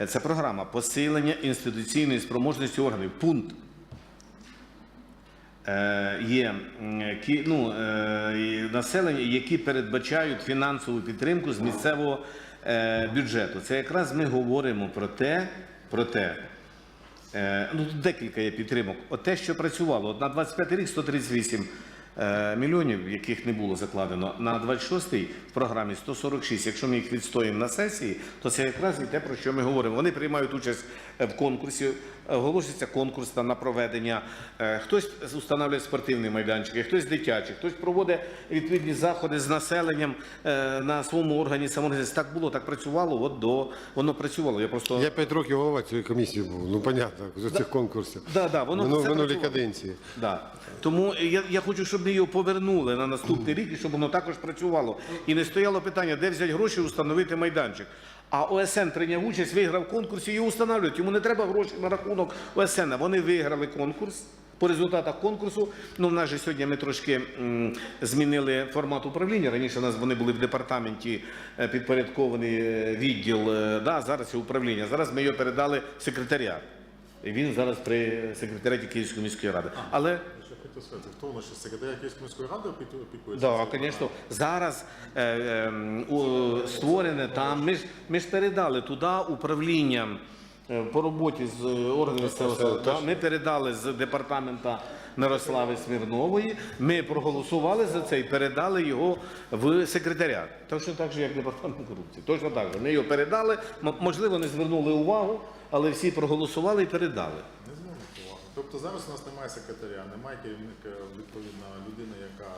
Е, Це програма посилення інституційної спроможності органів. Пункт. Е, Є ну, е, населення, які передбачають фінансову підтримку з місцевого бюджету. Це якраз ми говоримо про те, про те, Ну, тут декілька є підтримок. От те, що працювало, от на 25 рік 138 е, мільйонів, яких не було закладено, на 26-й в програмі 146. Якщо ми їх відстоїмо на сесії, то це якраз і те, про що ми говоримо. Вони приймають участь е, в конкурсі, е, оголошується конкурс на проведення. Е, Хтось встановлює спортивні майданчики, хтось дитячі, хтось проводить відповідні заходи з населенням е, на своєму органі самоорганізації. Так було, так працювало, от до воно працювало. Я просто Я п'ять років голова цієї комісії був. Ну, понятно, з цих конкурсів. Да, да, воно все минулій каденції. Да. Тому я, я хочу, щоб ми його повернули на наступний рік і щоб воно також працювало. І не стояло питання, де взяти гроші, установити майданчик. А ОСН прийняв участь, виграв конкурс і його встановлюють. Йому не треба гроші на рахунок ОСН. Вони виграли конкурс. По результатах конкурсу, ну в нас же сьогодні ми трошки м, змінили формат управління. Раніше у нас вони були в департаменті е, підпорядкований е, відділ. е, Да, зараз це управління. Зараз ми його передали в секретаріат. І він зараз при секретаріаті Київської міської ради. Але хотів сказати, хто у нас ще секретаря Київської міської ради опікується? Да, звісно. Зараз е, е, у- створене там. Ми ж, ми ж передали туди управління е, по роботі з е, органів місцевого самоврядування. Ми передали з департамента Мирослави Смірнової. Ми проголосували за це і передали його в секретаріат. Точно так же, як департамент корупції. Точно так же. Ми його передали. М- Можливо, не звернули увагу, але всі проголосували і передали. Не. Тобто зараз у нас немає секретаря, немає керівника, відповідно, людини, яка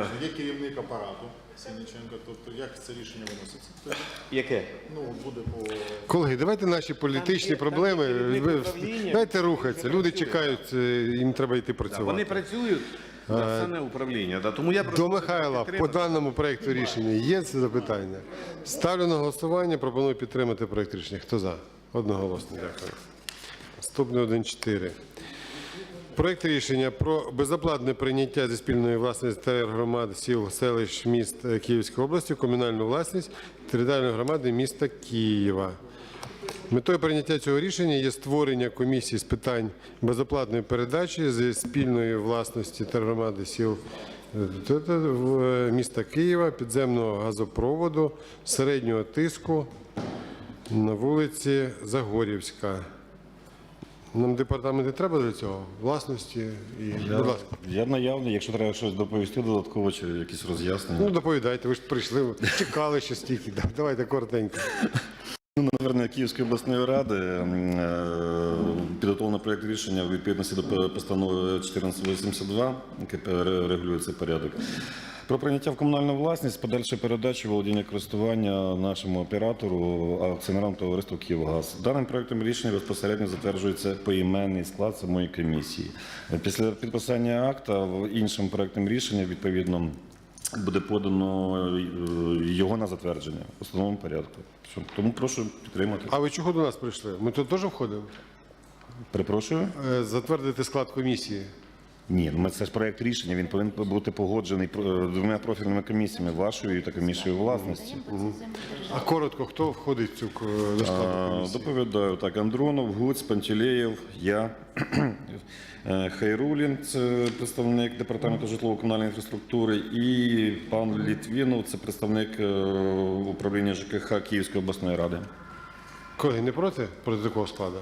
Е. є керівник апарату Сініченко. Тобто як це рішення виноситься? Тобто, Яке? ну, буде по Колеги, давайте наші політичні Там проблеми. там є керівник ви- управління, Дайте рухатися. який Люди працює. чекають, е, їм треба йти Вони працювати. працюють на саме управління. Да. Тому я До Михайла по даному проекту рішення є це запитання. Ставлю на голосування. Пропоную підтримати проект рішення. Хто за? Одноголосно. Дякую. Наступне 1.4. Проект рішення про безоплатне прийняття зі спільної власності тергромад сіл, селищ, міст Київської області, комунальну власність територіальної громади міста Києва. Метою прийняття цього рішення є створення комісії з питань безоплатної передачі зі спільної власності тергромади сіл е, е, міста Києва, підземного газопроводу середнього тиску на вулиці Загорівська. Нам департамент не треба для цього? Власності і будь ласка. Я наявний, якщо треба щось доповісти додатково чи якісь роз'яснення. Ну доповідайте, ви ж прийшли, чекали ще стільки. Да, Давайте коротенько. Ну, на звернення Київської обласної ради е, підготовлено проєкт рішення у відповідності до постанови 1482, яке регулює цей порядок. Про прийняття в комунальну власність, подальше передачі володіння користування нашому оператору акціонерам товариству «Київгаз». Даним проектом рішення безпосередньо затверджується поіменний склад самої комісії. Після підписання акта в іншим проектом рішення відповідно буде подано е, його на затвердження в основному порядку. Тому прошу підтримати. А ви чого до нас прийшли? Ми тут теж входимо? Перепрошую. Е, Затвердити склад комісії. Ні, ну ми це ж проект рішення. Він повинен бути погоджений е, двома профільними комісіями вашою та комісією власності. А коротко, хто входить в цю к- до складу А, комісії? Доповідаю так: Андронов, Гуць, Пантелеєв, я. Е, Хайрулін, це представник департаменту житлово-комунальної інфраструктури, і пан Літвінов, це представник е, управління ЖКХ Київської обласної ради. Колеги, не проти проти такого складу?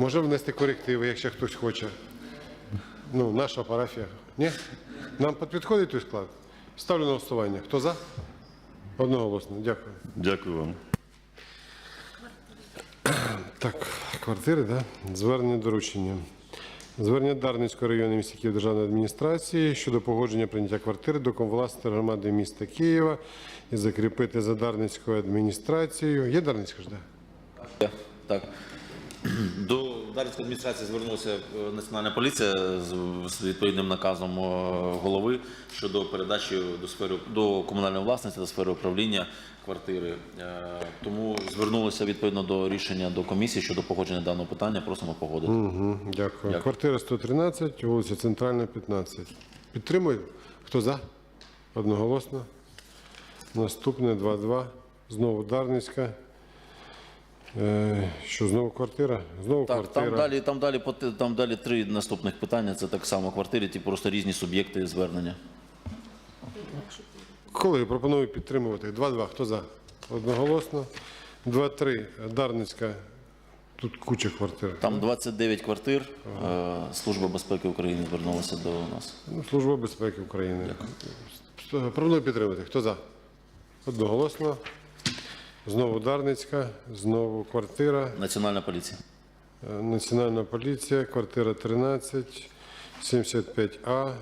Може внести корективи, якщо хтось хоче. Ну, наша парафія. Ні? Нам підходить той склад? Ставлю на голосування. Хто за? Одноголосно. Дякую. Дякую вам. Так, квартири, да? Звернення доручення. Звернення Дарницької районної міста Київ державної адміністрації щодо погодження прийняття квартири до комвласності громади міста Києва і закріпити за Дарницькою адміністрацією. Є Дарницька ж, да? Так. До Дарницької адміністрації звернулася е, Національна поліція з, відповідним наказом е, голови щодо передачі до сфери до комунальної власності до сфери управління квартири. Е, Тому звернулися відповідно до рішення до комісії щодо погодження даного питання. Просимо погодити. Угу, дякую. Квартира 113, вулиця Центральна, 15. Підтримує? Хто за? Одноголосно. Наступне 2-2. Знову Дарницька. Е, Що, знову квартира? Знову Так, квартира. там далі, там далі по- там далі три наступних питання. Це так само квартири, ті просто різні суб'єкти звернення. Колеги, пропоную підтримувати. 2-2. Хто за? Одноголосно. 2-3. Дарницька. Тут куча квартир. Там 29 квартир. Е, Служба безпеки України звернулася до нас. Ну, Служба безпеки України. Пропоную підтримати. Хто за? Одноголосно. Знову Дарницька, знову квартира. Національна поліція. Е, Національна поліція, квартира 13, 75А,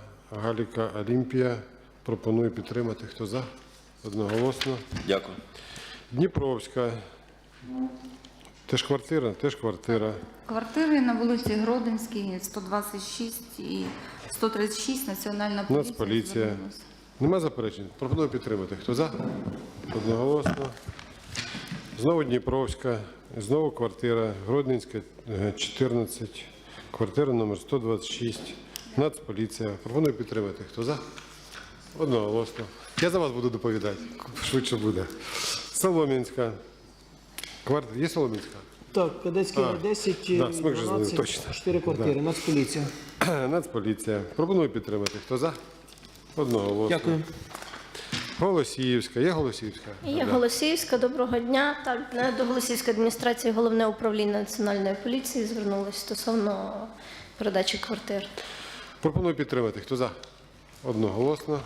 Галіка Олімпія. Пропоную підтримати. Хто за? Одноголосно. Дякую. Дніпровська. Теж квартира, теж квартира. Квартири на вулиці Гродинській, 126 і 136, Національна поліція. Нацполіція. Нема заперечень? Пропоную підтримати. Хто за? Одноголосно. Знову Дніпровська, знову квартира, Гродненська, е, 14, квартира номер 126, Нацполіція. Пропоную підтримати. Хто за? Одноголосно. Я за вас буду доповідати. Швидше буде. Солом'янська. Квартира. Є Солом'янська? Так, кадетський А, 10, да, смик же знаю, 12, точно. 4 квартири, Нацполіція. Нацполіція. Пропоную підтримати. Хто за? Одноголосно. Дякую. Голосіївська. Є Голосіївська? Я Голосіївська, доброго дня. Так, до Голосіївської адміністрації головне управління національної поліції звернулося стосовно передачі квартир. Пропоную підтримати. Хто за? Одноголосно.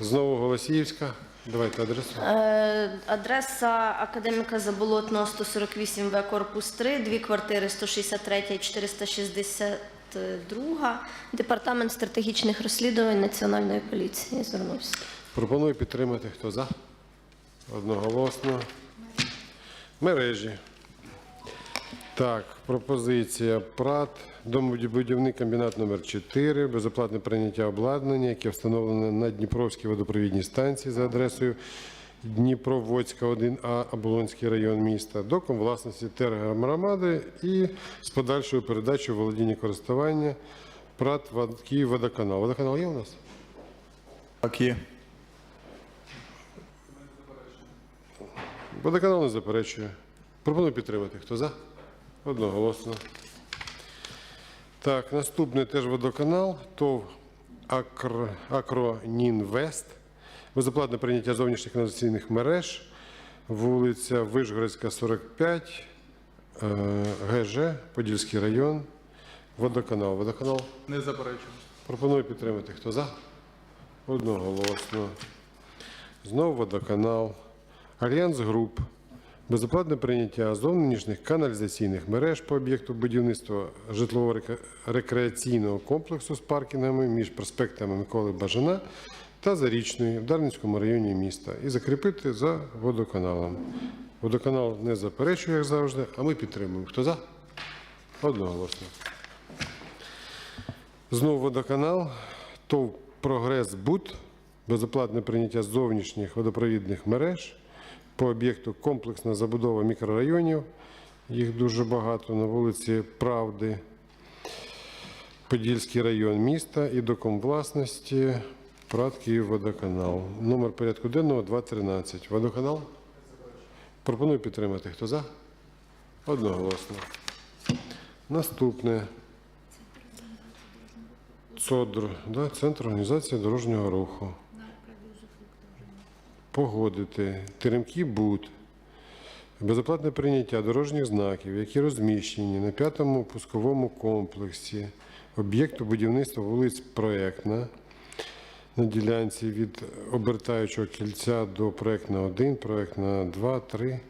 Знову Голосіївська. Давайте адресу. Е, адреса академіка Заболотного 148 В корпус 3, дві квартири 163 і 462, департамент стратегічних розслідувань національної поліції звернувся. Пропоную підтримати. Хто за? Одноголосно. Мережі. Так, пропозиція ПРАТ, домобудівний комбінат номер 4 безоплатне прийняття обладнання, яке встановлене на Дніпровській водопровідній станції за адресою Дніпроводська 1А, Оболонський район міста, до власності тергромади і з подальшою передачею володіння користування ПРАТ Вод- Київводоканал. Водоканал є у нас? Так, є. Водоканал не заперечує. Пропоную підтримати. Хто за? Одноголосно. Так, наступний теж водоканал. ТОВ Акр... Акронінвест. Безоплатне прийняття зовнішніх каналізаційних мереж. Вулиця Вишгородська, 45, е, ГЖ, Подільський район. Водоканал. Водоканал. Не заперечую. Пропоную підтримати. Хто за? Одноголосно. Знову водоканал. Альянс Груп. Безоплатне прийняття зовнішніх каналізаційних мереж по об'єкту будівництва житлово-рекреаційного комплексу з паркінгами між проспектами Миколи Бажана та Зарічної в Дарницькому районі міста і закріпити за водоканалом. Водоканал не заперечує, як завжди, а ми підтримуємо. Хто за? Одноголосно. Знову водоканал, ТОВ Прогрес Буд, безоплатне прийняття зовнішніх водопровідних мереж по об'єкту комплексна забудова мікрорайонів. Їх дуже багато на вулиці Правди, Подільський район міста і до комвласності ПРАТ Київводоканал. Номер порядку денного 213. Водоканал? Пропоную підтримати. Хто за? Одноголосно. Наступне. ЦОДР, да, Центр організації дорожнього руху. Погодити. Теремки БУД. Безоплатне прийняття дорожніх знаків, які розміщені на п'ятому пусковому комплексі об'єкту будівництва вулиць Проектна на ділянці від обертаючого кільця до проектна 1, проектна 2, 3,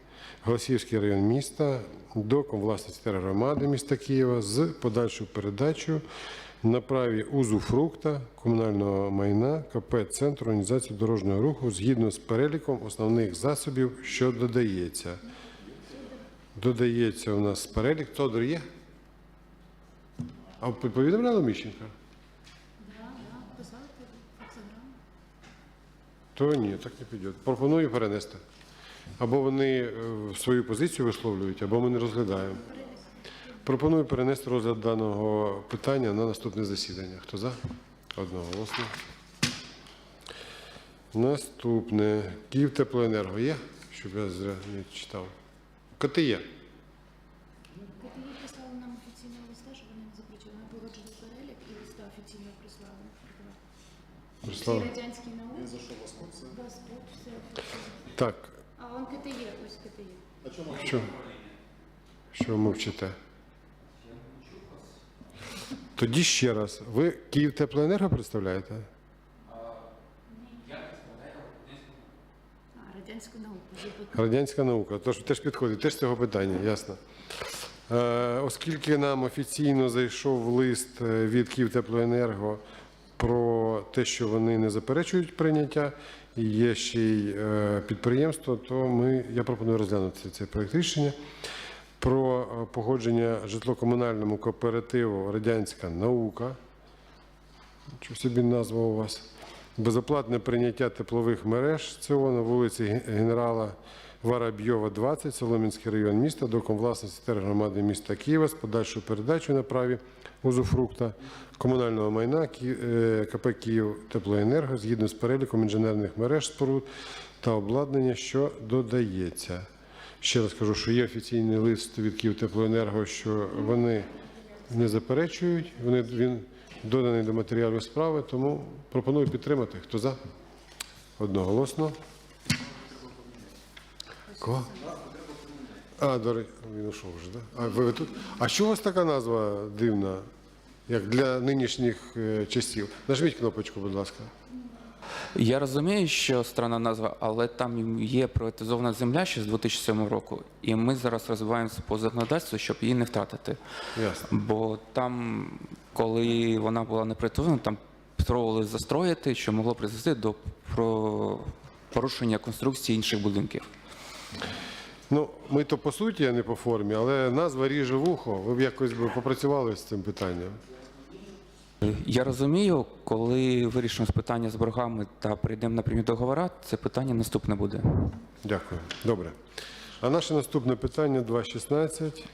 Голосіївський район міста, до власності тергромади міста Києва з подальшою передачею на праві узуфрукта комунального майна КП Центр організації дорожнього руху згідно з переліком основних засобів, що додається. Додається у нас перелік. Тодор є? А ви повідомляли Міщенка? То ні, так не піде. Пропоную перенести. Або вони е, свою позицію висловлюють, або ми не розглядаємо. Пропоную перенести розгляд даного питання на наступне засідання. Хто за? Одноголосно. Наступне. Київтеплоенерго є? щоб я зря не читав. КТЄ. КТІ прислали нам офіційного листа, що вони не заключили. Ми погоджили перелік і листа офіційно прислали. Прислали. Всі радянські науки. Він зайшов в все. Так, он КТЄ, ось КТЄ. що? Що ви мовчите? Тоді ще раз. Ви Київ Теплоенерго представляєте? А, радянську науку. ЖПК. Радянська наука, тож теж підходить, теж з цього питання, ясно. Е, оскільки нам офіційно зайшов лист е, від Київтеплоенерго про те, що вони не заперечують прийняття, є ще й е, підприємство, то ми, я пропоную розглянути цей проект рішення про е, погодження житло-комунальному кооперативу Радянська наука. Що собі назва у вас? Безоплатне прийняття теплових мереж ЦО на вулиці Ге- генерала Воробйова, 20, Соломінський район міста, до власності тергромади міста Києва з подальшою передачею на праві узуфрукта комунального майна е, КП Київ Теплоенерго згідно з переліком інженерних мереж споруд та обладнання, що додається. Ще раз кажу, що є офіційний лист від Київтеплоенерго, що вони не заперечують. Вони, він доданий до матеріалів справи, тому пропоную підтримати. Хто за? Одноголосно. Кого? А, до речі, він ушов вже, да? А ви, ви тут? А що у вас така назва дивна, як для нинішніх е, часів? Нажміть кнопочку, будь ласка. Я розумію, що странна назва, але там є приватизована земля ще з 2007 року, і ми зараз розвиваємося по законодавству, щоб її не втратити. Ясно. Бо там, коли вона була не приватизована, там спробували застроїти, що могло призвести до про- порушення конструкції інших будинків. Ну, ми то по суті, а не по формі, але назва ріже вухо. Ви б якось би попрацювали з цим питанням. Я розумію, коли вирішимо з питання з боргами та прийдемо на прямі договори, це питання наступне буде. Дякую. Добре. А наше наступне питання 2.16.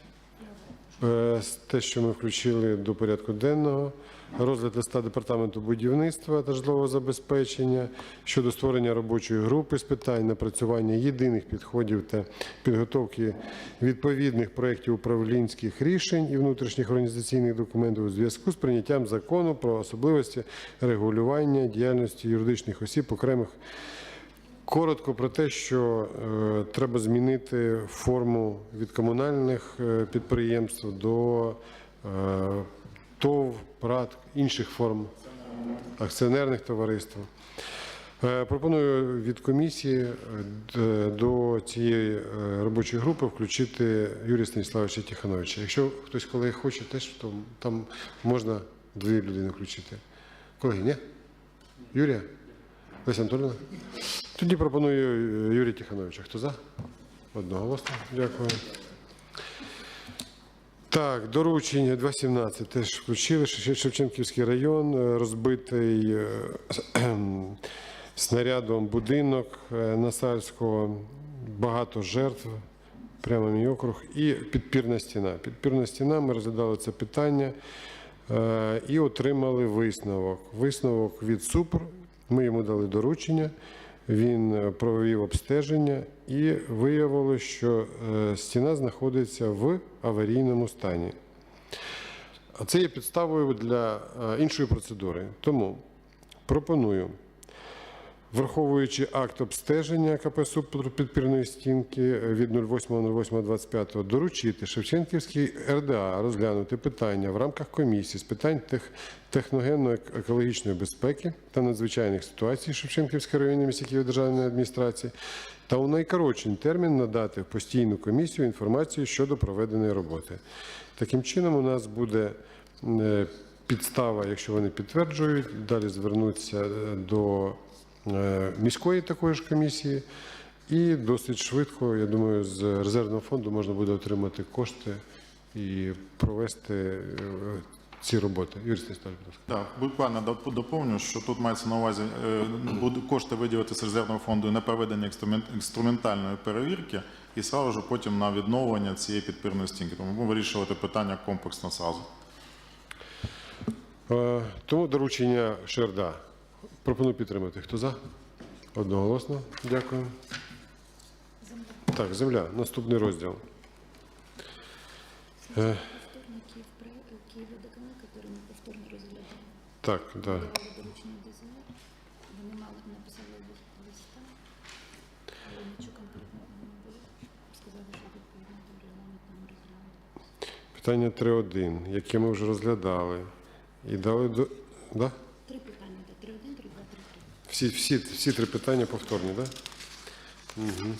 Е, Те, що ми включили до порядку денного. Розгляд листа Департаменту будівництва та житлового забезпечення щодо створення робочої групи з питань напрацювання єдиних підходів та підготовки відповідних проєктів управлінських рішень і внутрішніх організаційних документів у зв'язку з прийняттям закону про особливості регулювання діяльності юридичних осіб окремих Коротко про те, що е, треба змінити форму від комунальних е, підприємств до е, ТОВ, ПРАТ, інших форм акціонерних товариств. Е, пропоную від комісії е, до цієї е, робочої групи включити Юрія Станіславовича Тихановича. Якщо хтось колеги хоче, теж то там можна дві людини включити. Колеги, ні? Юрія? Леся Анатолійовна? Тоді пропоную е, Юрія Тихановича. Хто за? Одноголосно. Дякую. Так, доручення 2.17 теж включили. Шевченківський район, е, розбитий е, снарядом будинок Насальського, багато жертв, прямо мій округ, і підпірна стіна. Підпірна стіна, ми розглядали це питання і отримали висновок. Висновок від СУПР, ми йому дали доручення. Він е, провів обстеження і виявило, що е, стіна знаходиться в аварійному стані. Це є підставою для е, іншої процедури. Тому пропоную, враховуючи акт обстеження КП підпірної стінки від 08.08.25, доручити Шевченківській РДА розглянути питання в рамках комісії з питань тех- техногенно-екологічної безпеки та надзвичайних ситуацій Шевченківської районної міської державної адміністрації та у найкоротший термін надати в постійну комісію інформацію щодо проведеної роботи. Таким чином, у нас буде е, підстава, якщо вони підтверджують, далі звернуться е, до е, міської такої ж комісії, і досить швидко, я думаю, з резервного фонду можна буде отримати кошти і провести е, ці роботи. Юрій Станіславович, будь ласка. Так, буквально доповню, що тут мається на увазі е, кошти виділити з резервного фонду на проведення інструментальної перевірки і сразу ж потім на відновлення цієї підпірної стінки. Тому будемо вирішувати питання комплексно сразу. Е, Тому доручення ШРДА. Пропоную підтримати. Хто за? Одноголосно. Дякую. Так, земля, наступний розділ. Е, Повторно Киев, Київводоканал, який ми повторно розглядали. так, да. Вони мали написали але нічого не було. Сказали, що відповідно до регламенту ми розглянули. Питання 3.1, яке ми вже розглядали. І дали до. Да? Три питання, так, 3-1, 3-2, 3-3. Всі, всі, всі три питання повторні, так? Да? Угу.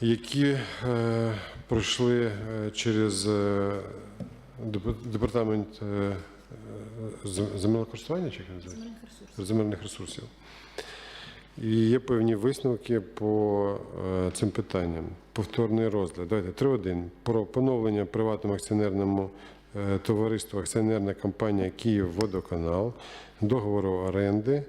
Які е, пройшли е, через е, департамент е, е, зем- землекористування, чи як називається? Земельних ресурсів. земельних ресурсів. І є певні висновки по е, цим питанням. Повторний розгляд. Давайте 3.1. Про поновлення приватному акціонерному е, товариству акціонерна компанія «Київводоканал» договору оренди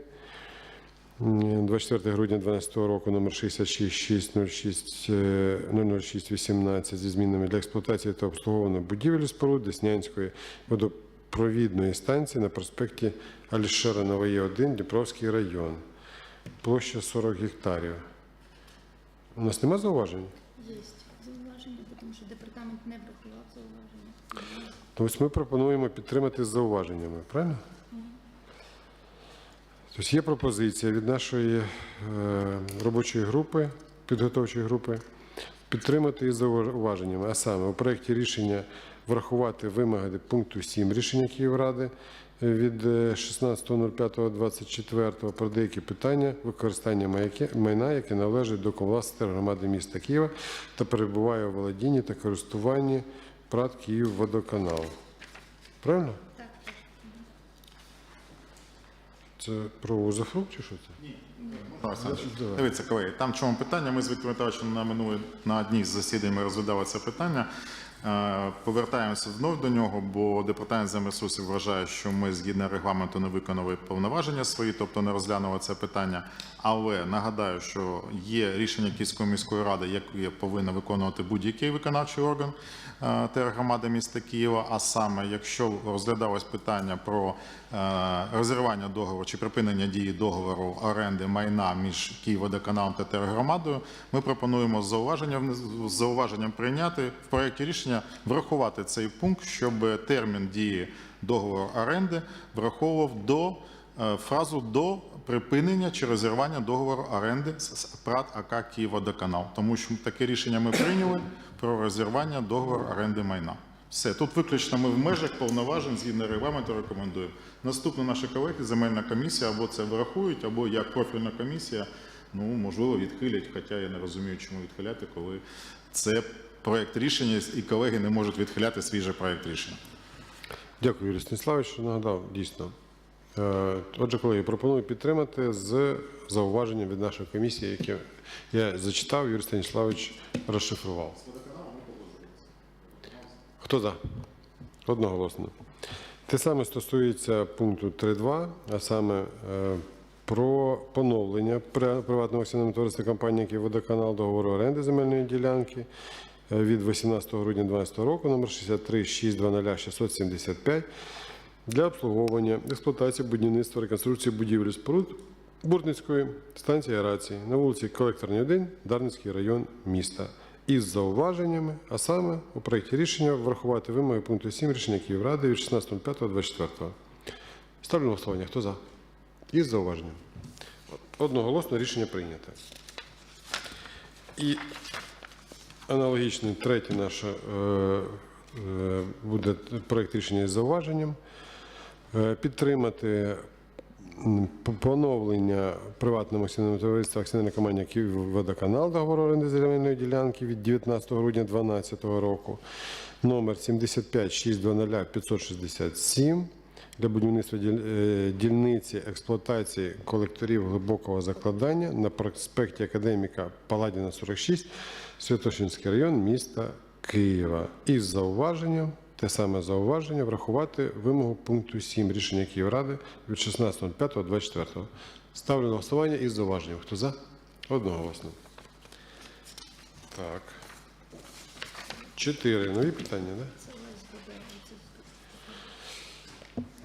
24 грудня 2012 року номер 66606 е, 00618 зі змінами для експлуатації та обслуговування будівель споруд Деснянської водопровідної станції на проспекті Алішера Нової 1, Дніпровський район. Площа 40 гектарів. У нас нема зауважень? Є зауваження, тому що департамент не врахував зауваження. Тобто ми пропонуємо підтримати з зауваженнями, правильно? Тобто є пропозиція від нашої е, робочої групи, підготовчої групи, підтримати із зауваженнями, а саме у проєкті рішення врахувати вимоги пункту 7 рішення Київради від е, 16.05.24 про деякі питання використання майна, яке належить до комвласності громади міста Києва та перебуває у володінні та користуванні ПРАТ Київводоканал. Правильно? Так. Це про узафрукт чи що це? Олександрович, Дивіться, колеги, там в чому питання. Ми з Віктором на минулі на одній з засідань ми розглядали це питання. Е, Повертаємося знов до нього, бо департамент земресурсів вважає, що ми згідно регламенту не виконали повноваження свої, тобто не розглянули це питання. Але нагадаю, що є рішення Київської міської ради, яке повинен виконувати будь-який виконавчий орган е, тергромади міста Києва. А саме, якщо розглядалось питання про е, розірвання договору чи припинення дії договору оренди майна між Київводоканалом та тергромадою, ми пропонуємо з зауваженням, зауваженням прийняти в проєкті рішення врахувати цей пункт, щоб термін дії договору оренди враховував до е, фразу до припинення чи розірвання договору оренди з ПРАТ АК «Київводоканал». Тому що таке рішення ми прийняли про розірвання договору оренди майна. Все, тут виключно ми в межах повноважень згідно регламенту рекомендуємо. Наступно наші колеги, земельна комісія, або це врахують, або як профільна комісія, ну, можливо, відхилять, хоча я не розумію, чому відхиляти, коли це проєкт рішення, і колеги не можуть відхиляти свіжий проєкт рішення. Дякую, Юрій Станіславович, що нагадав, дійсно. Е, Отже, колеги, пропоную підтримати з зауваженням від нашої комісії, яке я зачитав, Юрій Станіславович розшифрував. Хто за? Одноголосно. Те саме стосується пункту 3.2, а саме е, про поновлення приватного акціонерного товариства компанії «Київводоканал» договору оренди земельної ділянки від 18 грудня 2012 року, номер 63 620 675 для обслуговування, експлуатації, будівництва, реконструкції будівель і споруд Бурницької станції аерації на вулиці Колекторній 1, Дарницький район міста. Із зауваженнями, а саме у проєкті рішення врахувати вимоги пункту 7 рішення Київради від 16.05.24. Ставлю на голосування. Хто за? Із зауваженням. Одноголосно рішення прийнято. І аналогічне третє наше е, е, буде проєкт рішення із зауваженням. Е, Підтримати поновлення приватному акціонерному товариству акціонерна компанія «Київводоканал» договору оренди земельної ділянки від 19 грудня 2012 року, номер 75 620 567 для будівництва дільниці експлуатації колекторів глибокого закладання на проспекті Академіка Паладіна 46, Святошинський район міста Києва. Із зауваженням, те саме зауваження, врахувати вимогу пункту 7 рішення Київради від 16.05.24. Ставлю на голосування із зауваженням. Хто за? Одноголосно. Так. Чотири. Нові питання, так?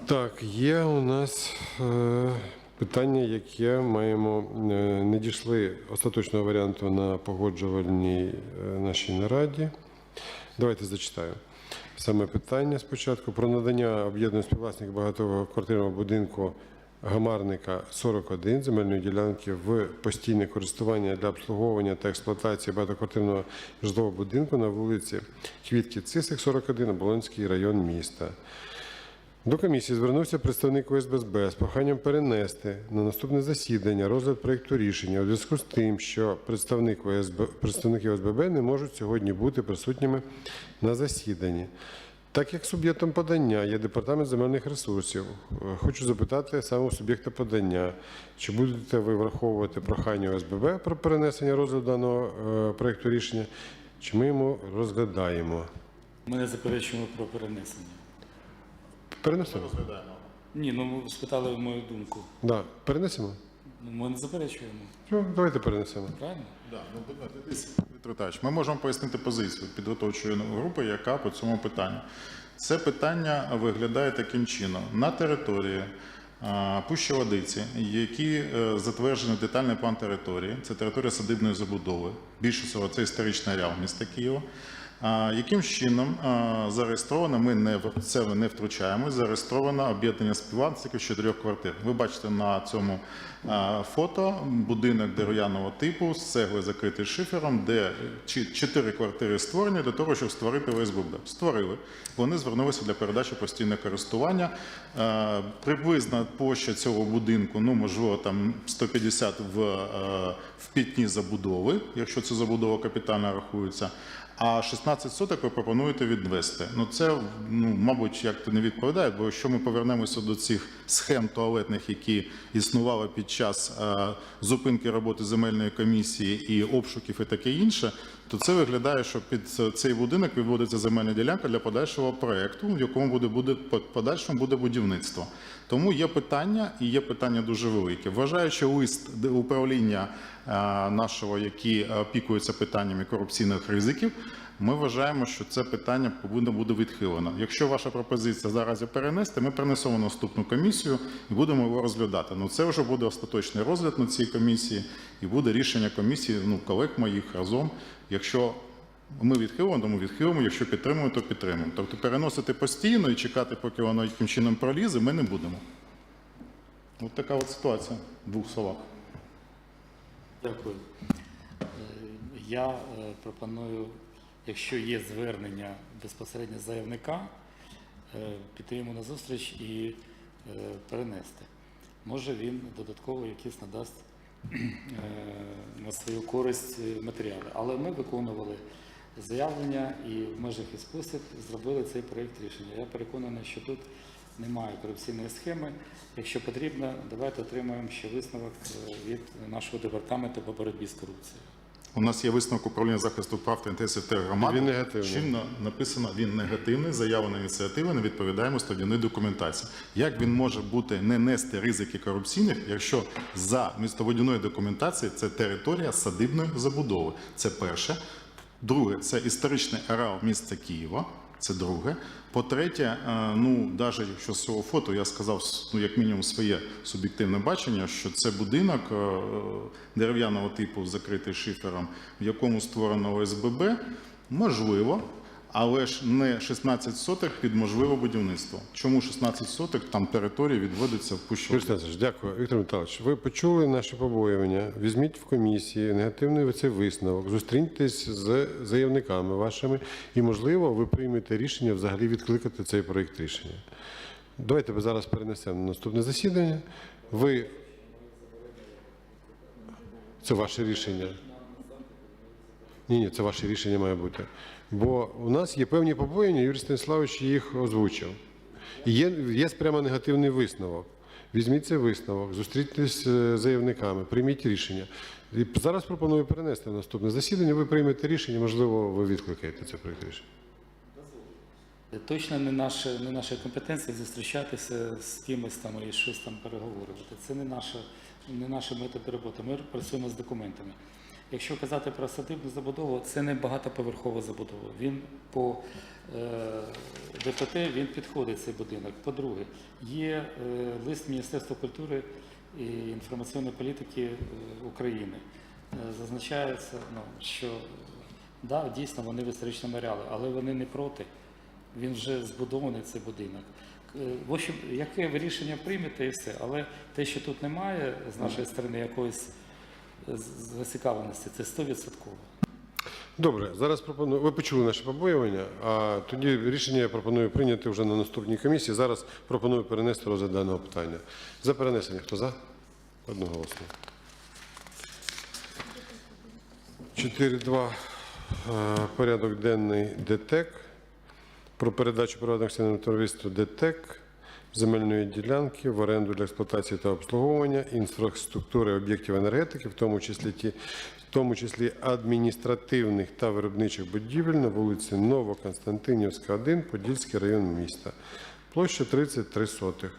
Так, є у нас е, питання, яке маємо е, не дійшли остаточного варіанту на погоджувальній е, нашій нараді. Давайте зачитаю. Саме питання спочатку про надання об'єднаного співвласник багатоквартирного будинку Гамарника 41 земельної ділянки в постійне користування для обслуговування та експлуатації багатоквартирного житлового будинку на вулиці Квітки Цисик 41, Оболонський район міста. До комісії звернувся представник ОСББ з проханням перенести на наступне засідання розгляд проєкту рішення у зв'язку з тим, що представник ОСБ, представники ОСББ не можуть сьогодні бути присутніми на засіданні. Так як суб'єктом подання є департамент земельних ресурсів, хочу запитати самого суб'єкта подання, чи будете ви враховувати прохання ОСББ про перенесення розгляду даного е, проєкту рішення, чи ми йому розглядаємо? Ми не заперечуємо про перенесення. Перенесемо? Ні, ну ви спитали мою думку. Да. Перенесемо? Ну, Ми не заперечуємо, Ну, давайте перенесемо. правильно? Да, ну, дивіться, Віктор Віталійович, Ми можемо пояснити позицію підготовчої групи, яка по цьому питанню. Це питання виглядає таким чином. На території а, Пущі Водиці, які е, затверджений детальний план території, це територія садибної забудови, більше всього це історичний ареал міста Києва. Яким чином зареєстровано, ми не в це не втручаємось, зареєстровано об'єднання співвласників чотирьох квартир. Ви бачите на цьому фото будинок дерев'яного типу з цегли закритий шифером, де чотири квартири створені для того, щоб створити ОСББ. Створили. Вони звернулися для передачі постійного користування. Приблизна площа цього будинку, ну можливо, там 150 в, в пітні забудови, якщо це забудова капітально рахується. А 16 соток ви пропонуєте відвести. Ну це ну, мабуть, як то не відповідає, бо якщо ми повернемося до цих схем туалетних, які існували під час е, зупинки роботи земельної комісії і обшуків і таке інше, то це виглядає, що під цей будинок відводиться земельна ділянка для подальшого проекту, в якому буде буде по- подальшому буде будівництво. Тому є питання, і є питання дуже велике. Вважаючи лист управління е, нашого, які е, опікуються питаннями корупційних ризиків, ми вважаємо, що це питання повинно буде відхилено. Якщо ваша пропозиція зараз перенести, ми перенесемо на наступну комісію і будемо його розглядати. Ну це вже буде остаточний розгляд на цій комісії, і буде рішення комісії, ну колег моїх разом. Якщо ми відхилимо, то ми відхилимо. Якщо підтримуємо, то підтримуємо. Тобто переносити постійно і чекати, поки воно яким чином пролізе, ми не будемо. Ось така от ситуація в двох словах. Дякую. Е, Я е, пропоную, якщо є звернення безпосередньо заявника, е, піти йому на зустріч і перенести. Може він додатково якісь надасть на свою користь матеріали. Але ми виконували заявлення і в межах і спосіб зробили цей проєкт рішення. Я переконаний, що тут немає корупційної схеми. Якщо потрібно, давайте отримаємо ще висновок е, від нашого департаменту по боротьбі з корупцією. У нас є висновок управління захисту прав та інтересів тергромади. Він негативний. Чинно написано, він негативний, заява на ініціативи не відповідає стадійної документації. Як він може бути не нести ризики корупційних, якщо за містобудівною документацією це територія садибної забудови? Це перше. Друге, це історичний ареал міста Києва. Це друге. По-третє, е, ну навіть якщо з цього фото я сказав, ну як мінімум, своє суб'єктивне бачення, що це будинок е, дерев'яного типу, закритий шифером, в якому створено ОСББ, можливо, але ж не 16 соток під можливе будівництво. Чому 16 соток там території відводиться в пущу? Дякую. Віктор Михайлович, ви почули наші побоювання. Візьміть в комісії негативний цей висновок, зустріньтесь з заявниками вашими, і, можливо, ви приймете рішення взагалі відкликати цей проєкт рішення. Давайте ми зараз перенесемо на наступне засідання. Ви це ваше рішення. Ні, ні, це ваше рішення має бути. Бо у нас є певні побоєння, Юрій Станіславович їх озвучив. І є, є прямо негативний висновок. Візьміть цей висновок, зустрітесь з заявниками, прийміть рішення. І зараз пропоную перенести на наступне засідання. Ви приймете рішення, можливо, ви відкликаєте це проєкт рішення. Точно не наша, не наша компетенція зустрічатися з кимось там і щось там переговорювати. Це не наша, не наша метод роботи. Ми працюємо з документами. Якщо казати про садибну забудову, це не багатоповерхова забудова. Він по е, ДПТ він підходить цей будинок. По-друге, є е, лист Міністерства культури і інформаційної політики е, України. Е, Зазначається, ну, що да, дійсно вони в історичному ареалі, але вони не проти. Він вже збудований цей будинок. Е, В общем, яке ви рішення приймете і все. Але те, що тут немає з нашої сторони якоїсь е, зацікавленості, це 100%. Добре, зараз пропоную. Ви почули наші побоювання, а тоді рішення я пропоную прийняти вже на наступній комісії. Зараз пропоную перенести розгляд даного питання. За перенесення хто за? Одноголосно. 4.2. Е, Порядок денний ДТЕК. Про передачу приватного акціонерного товариства ДТЕК земельної ділянки в оренду для експлуатації та обслуговування інфраструктури об'єктів енергетики, в тому числі ті, в тому числі адміністративних та виробничих будівель на вулиці Новоконстантинівська, 1, Подільський район міста. Площа 33 сотих.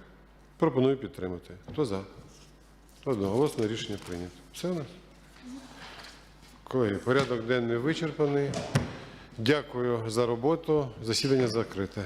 Пропоную підтримати. Хто за? Одноголосне рішення прийнято. Все у нас? Колеги, порядок денний вичерпаний. Дякую за роботу. Засідання закрите.